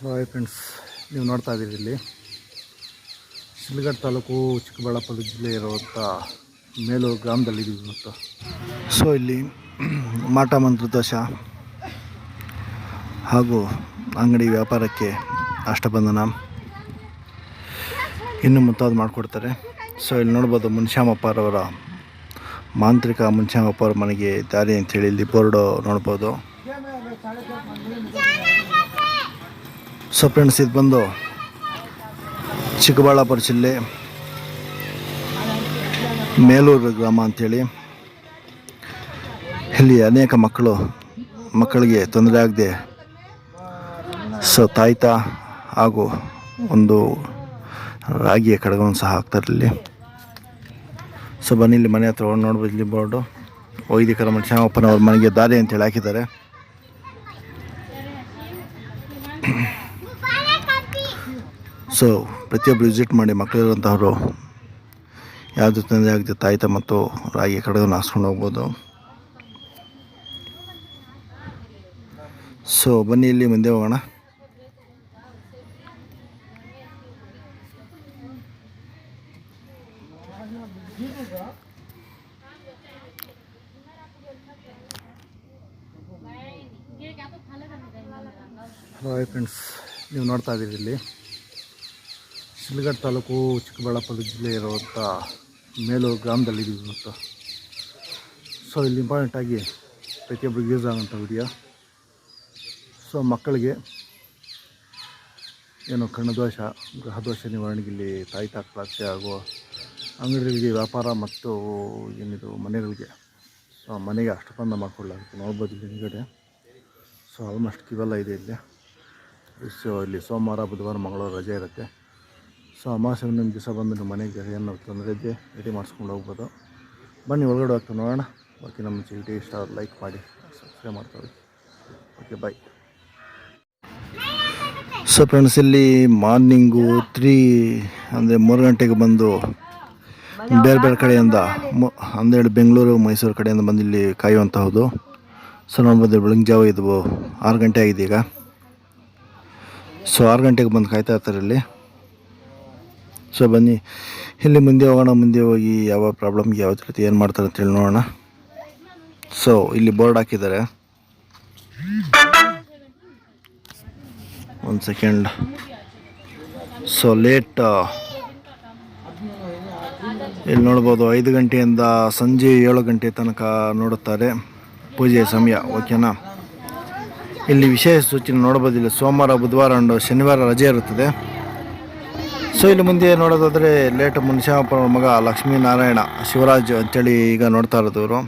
Hello friends ನೀವು ನೋಡ್ತಾ ಇದ್ದೀರಿ ಇಲ್ಲಿ ಶಿಲ್ಗಡ್ ತಾಲೂಕು ಚಿಕ್ಕಬಳ್ಳಾಪುರ ಜಿಲ್ಲೆ ಇರುವಂಥ ಮೇಲೂರು ಗ್ರಾಮದಲ್ಲಿದ್ದೀವಿ ಇವತ್ತು ಸೊ ಇಲ್ಲಿ ಮಾಟ ಮಂತ್ರದೋಷ ಹಾಗೂ ಅಂಗಡಿ ವ್ಯಾಪಾರಕ್ಕೆ ಅಷ್ಟಬಂಧನ ಇನ್ನು ಮುಂತಾದ ಮಾಡಿಕೊಡ್ತಾರೆ. ಸೊ ಇಲ್ಲಿ ನೋಡ್ಬೋದು ಮುನ್ಶ್ಯಾಮಪ್ಪರವರ ಮಾಂತ್ರಿಕ ಮುನ್ಶ್ಯಾಮಪ್ಪ ಅವ್ರ ಮನೆಗೆ ದಾರಿ ಅಂತೇಳಿ ಇಲ್ಲಿ ಬೋರ್ಡು ನೋಡ್ಬೋದು. ಸೊ ಫ್ರೆಂಡ್ಸ್ ಇದು ಬಂದು ಚಿಕ್ಕಬಳ್ಳಾಪುರ ಜಿಲ್ಲೆ ಮೇಲೂರು ಗ್ರಾಮ ಅಂಥೇಳಿ ಇಲ್ಲಿ ಅನೇಕ ಮಕ್ಕಳು, ಮಕ್ಕಳಿಗೆ ತೊಂದರೆ ಆಗದೆ, ಸೊ ತಾಯ್ತ ಹಾಗೂ ಒಂದು ರಾಗಿಯ ಕಡಗವನ್ನು ಸಹ ಹಾಕ್ತಾರೆ ಇಲ್ಲಿ. ಸೊ ಬನ್ನಿ, ಇಲ್ಲಿ ಮನೆ ಹತ್ರ ನೋಡ್ಬೋದು ಇಲ್ಲಿ ಬೋರ್ಡು. ವೈದಿಕರ ಅಪ್ಪನವ್ರ ಮನೆಗೆ ದಾರಿ ಅಂತೇಳಿ ಹಾಕಿದ್ದಾರೆ. ಸೊ ಪ್ರತಿಯೊಬ್ಬರು ವಿಸಿಟ್ ಮಾಡಿ ಮಕ್ಕಳಿರುವಂಥವ್ರು ಯಾವುದು ತೊಂದರೆ ಆಗಿದೆ ತಾಯಿತ ಮತ್ತು ರಾಗಿ ಕಡೆಗೂ ಹಾಸ್ಕೊಂಡು ಹೋಗ್ಬೋದು. ಸೊ ಬನ್ನಿ ಇಲ್ಲಿ ಮುಂದೆ ಹೋಗೋಣ. ಹಲೋ ಹಾಯ್ ಫ್ರೆಂಡ್ಸ್ ನೀವು ನೋಡ್ತಾ ಇದ್ದೀರಿ ಇಲ್ಲಿ. ಶಿಲ್ಘಟ್ಟ ತಾಲೂಕು ಚಿಕ್ಕಬಳ್ಳಾಪುರ ಜಿಲ್ಲೆ ಇರುವಂಥ ಮೇಲೂರು ಗ್ರಾಮದಲ್ಲಿದ್ದೀವಿ ಇವತ್ತು ಸೊ ಇಲ್ಲಿ ಇಂಪಾರ್ಟೆಂಟಾಗಿ ಪ್ರತಿಯೊಬ್ಬರಿಗೆ ಯೂಸ್ ಆಗೋಂಥ ವಿಡಿಯೋ ಸೊ ಮಕ್ಕಳಿಗೆ ಏನು ಕಣ್ಣದೋಷ ಗ್ರಹದೋಷ ನಿವಾರಣೆಗೆ ಇಲ್ಲಿ ತಾಯಿ ತಾಕಲಾಗ್ತೆ ಹಾಗೂ ಅಂಗಡಿಗಳಿಗೆ ವ್ಯಾಪಾರ ಮತ್ತು ಏನಿದು ಮನೆಗಳಿಗೆ. ಸೊ ಮನೆಗೆ ಅಷ್ಟಪಂದ ಮಾಡಿಕೊಡ್ಲಾಗುತ್ತೆ ನೋಡ್ಬೋದು ಇಲ್ಲಿ ಹಿಂದ್ಗಡೆ. ಸೊ ಆಲ್ಮೋಸ್ಟ್ ಇವೆಲ್ಲ ಇದೆ ಇಲ್ಲಿ. ಸೊ ಇಲ್ಲಿ ಸೋಮವಾರ, ಬುಧವಾರ, ಮಂಗಳವಾರ ರಜೆ ಇರುತ್ತೆ. ಸೊ ಅಮಾವಾಸ್ಯೆ ಒಂದೊಂದು ದಿವಸ ಬಂದು ನಿಮ್ಮ ಮನೆಗೆ ಏನು ತೊಂದರೆ ಇದ್ದೆ ರೆಡಿ ಮಾಡಿಸ್ಕೊಂಡು ಹೋಗ್ಬೋದು. ಬನ್ನಿ, ಒಳಗಡೆ ಹೋಗ್ತಾ ನೋಡೋಣ. ಓಕೆ ನಮ್ಮ ವಿಡಿಯೋ ಇಷ್ಟ ಲೈಕ್ ಮಾಡಿ ಸಬ್ಸ್ಕ್ರೈಬ್ ಮಾಡ್ತಾರೆ ಓಕೆ ಬಾಯ್ ಸೊ ಫ್ರೆಂಡ್ಸ್ ಇಲ್ಲಿ ಮಾರ್ನಿಂಗು ತ್ರೀ ಅಂದರೆ ಮೂರು ಗಂಟೆಗೆ ಬಂದು ಬೇರೆ ಬೇರೆ ಕಡೆಯಿಂದ ಮು ಹನ್ನೆರಡು ಬೆಂಗಳೂರು, ಮೈಸೂರು ಕಡೆಯಿಂದ ಬಂದು ಇಲ್ಲಿ ಕಾಯುವಂತಹದ್ದು ಸೊ ನೋಡ್ಬೋದು ಬೆಳಗ್ಗೆ ಜಾವ ಇದು ಆರು ಗಂಟೆ ಆಗಿದೆ ಈಗ. ಸೊ ಆರು ಗಂಟೆಗೆ ಬಂದು ಕಾಯ್ತಾ ಇರ್ತಾರೆ ಇಲ್ಲಿ. ಸೊ ಬನ್ನಿ. ಇಲ್ಲಿ ಮುಂದೆ ಹೋಗೋಣ, ಮುಂದೆ ಹೋಗಿ ಯಾವ ಪ್ರಾಬ್ಲಮ್ಗೆ ಯಾವ ರೀತಿ ಏನು ಮಾಡ್ತಾರೆ ಅಂತೇಳಿ ನೋಡೋಣ. ಸೊ ಇಲ್ಲಿ ಬೋರ್ಡ್ ಹಾಕಿದ್ದಾರೆ. ಒಂದು ಸೆಕೆಂಡ್ ಸೊ ಲೇಟ್ ಇಲ್ಲಿ ನೋಡ್ಬೋದು, ಐದು ಗಂಟೆಯಿಂದ ಸಂಜೆ ಏಳು ಗಂಟೆ ತನಕ ನೋಡುತ್ತಾರೆ ಪೂಜೆಯ ಸಮಯ ಓಕೆನಾ ಇಲ್ಲಿ ವಿಶೇಷ ಸೂಚನೆ ನೋಡ್ಬೋದಿಲ್ಲ ಸೋಮವಾರ, ಬುಧವಾರ ಅಂಡು ಶನಿವಾರ ರಜೆ ಇರುತ್ತದೆ. ಸೊ ಇಲ್ಲಿ ಮುಂದೆ ನೋಡೋದಾದರೆ ಲೇಟ್ ಮುನಿಶಾಪುರ ಮಗ ಲಕ್ಷ್ಮೀನಾರಾಯಣ ಶಿವರಾಜ್ ಅಂತೇಳಿ ಈಗ ನೋಡ್ತಾ ಇರೋದು ಇವರು.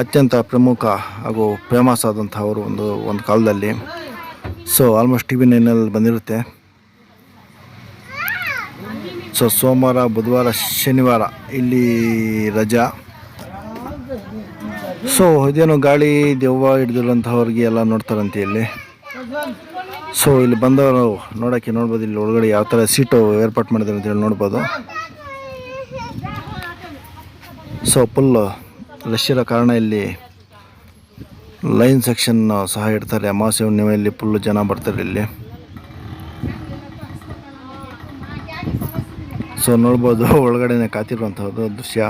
ಅತ್ಯಂತ ಪ್ರಮುಖ ಹಾಗೂ ಫೇಮಸ್ ಆದಂಥವರು ಒಂದು ಒಂದು ಕಾಲದಲ್ಲಿ. ಸೊ ಆಲ್ಮೋಸ್ಟ್ ಟಿ ವಿ ನೈನಲ್ಲಿ ಬಂದಿರುತ್ತೆ. ಸೊ ಸೋಮವಾರ, ಬುಧವಾರ, ಶನಿವಾರ ಇಲ್ಲಿ ರಜಾ. ಸೊ ಇದೇನು ಗಾಳಿ ದೆವ್ವ ಹಿಡಿದಿರುವಂಥವ್ರಿಗೆ ಎಲ್ಲ ನೋಡ್ತಾರಂತೆ ಇಲ್ಲಿ. ಸೊ ಇಲ್ಲಿ ಬಂದವರು ನೋಡೋಕ್ಕೆ ನೋಡ್ಬೋದು, ಇಲ್ಲಿ ಒಳಗಡೆ ಯಾವ ಥರ ಸೀಟು ಏರ್ಪಾಟ್ ಮಾಡಿದ್ದಾರೆ ಅಂತೇಳಿ ನೋಡ್ಬೋದು. ಸೊ ಫುಲ್ ರಶ್ ಇರೋ ಕಾರಣ ಇಲ್ಲಿ ಲೈನ್ ಸೆಕ್ಷನ್ ಸಹ ಇಡ್ತಾರೆ. ಅಮಾವಾಸ್ಯ ಹುಣ್ಣಿಮೆಯಲ್ಲಿ ಫುಲ್ ಜನ ಬರ್ತಾರೆ ಇಲ್ಲಿ. ಸೊ ನೋಡ್ಬೋದು, ಒಳಗಡೆನೆ ಕಾತಿರುವಂಥದ್ದು ದೃಶ್ಯ.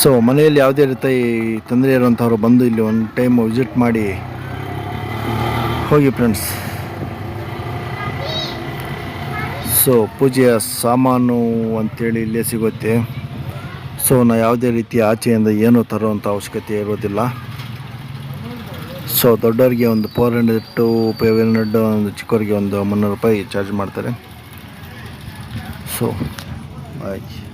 ಸೊ ಮನೆಯಲ್ಲಿ ಯಾವುದೇ ರೀತಿ ತೊಂದರೆ ಇರುವಂಥವ್ರು ಬಂದು ಇಲ್ಲಿ ಒಂದು ಟೈಮ್ ವಿಸಿಟ್ ಮಾಡಿ ಹೋಗಿ ಫ್ರೆಂಡ್ಸ್ ಸೊ ಪೂಜೆಯ ಸಾಮಾನು ಅಂಥೇಳಿ ಇಲ್ಲೇ ಸಿಗುತ್ತೆ. ಸೊ ನಾವು ಯಾವುದೇ ರೀತಿ ಆಚೆಯಿಂದ ಏನೂ ತರುವಂಥ ಅವಶ್ಯಕತೆ ಇರೋದಿಲ್ಲ ಸೊ ದೊಡ್ಡವರಿಗೆ ಒಂದು four hundred to five hundred ಒಂದು ಚಿಕ್ಕವರಿಗೆ ಒಂದು ಮುನ್ನೂರು ರೂಪಾಯಿ ಚಾರ್ಜ್ ಮಾಡ್ತಾರೆ. ಸೊ ಆಯ್ತು.